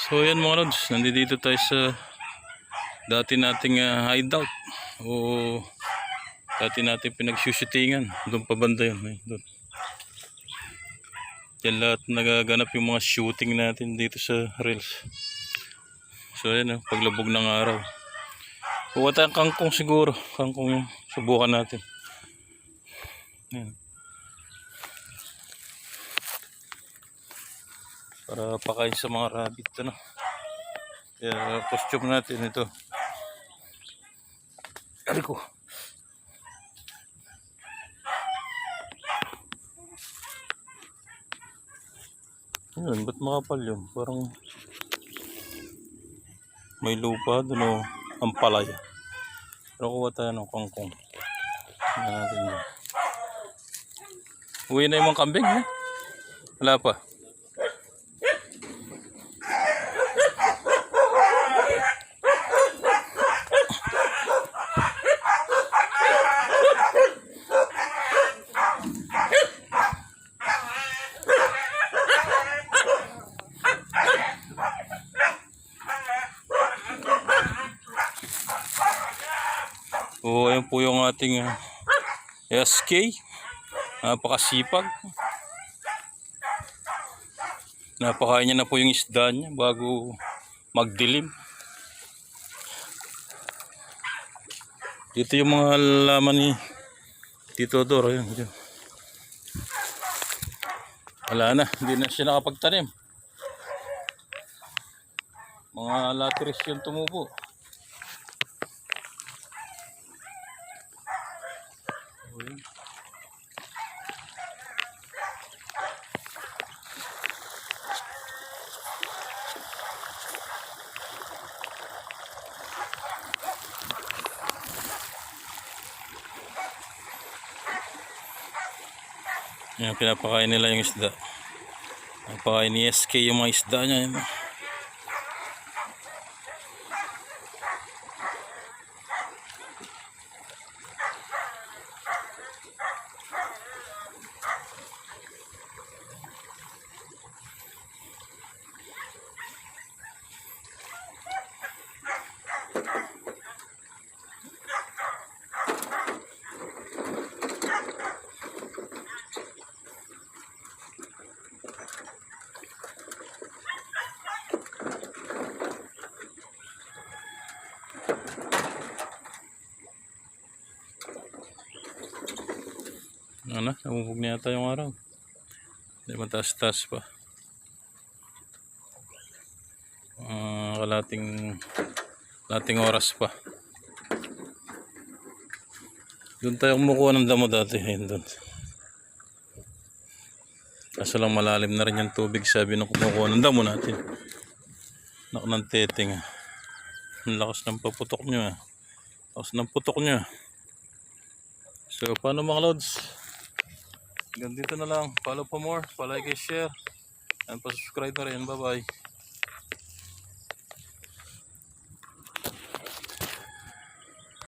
So yan mga lods, nandito tayo sa dati nating ah, hideout o dati nating pinagsushootingan. Doon pa banda yun. Eh, doon. Yan lahat nagaganap yung mga shooting natin dito sa reels. So yan oh, paglabog ng araw. Kuha tayong kangkong siguro. Kangkong yung subukan natin. Yan. Para pakain sa mga rabbit. Ano? Kaya costume natin ito. Ari ko. Yun, ba't makapal yun? Parang may lupa doon o ang palaya. Pero kuha tayo ng kangkong. Tingnan natin yun. Uwi na yung mga kambing, eh? Wala pa. Oo, ayan po yung ating ah, SK. Napakasipag. Napakain niya na po yung isda niya bago magdilim. Dito yung mga laman ni Tito Dor. Ayan, dyan. Wala na, hindi na siya nakapagtanim. Mga latiris yung tumubo. Yan, pinapakain nila yung isda. Pinapakain ni SK yung mga isda niya. Yan. Ano, namumog na yata yung araw. Hindi mataas-taas pa. Ah, kalating kalating oras pa. Doon tayo kumukuha ng damo dati. Ayun doon. Kaso lang malalim na rin yung tubig sabi nung kumukuha ng damo natin. Nak ng teteng. Ang lakas ng paputok nyo ah. Lakas ng putok nyo. So, paano mga lods? Hanggang dito na lang. Follow for more. Palike and share. And pa-subscribe na rin. Bye-bye.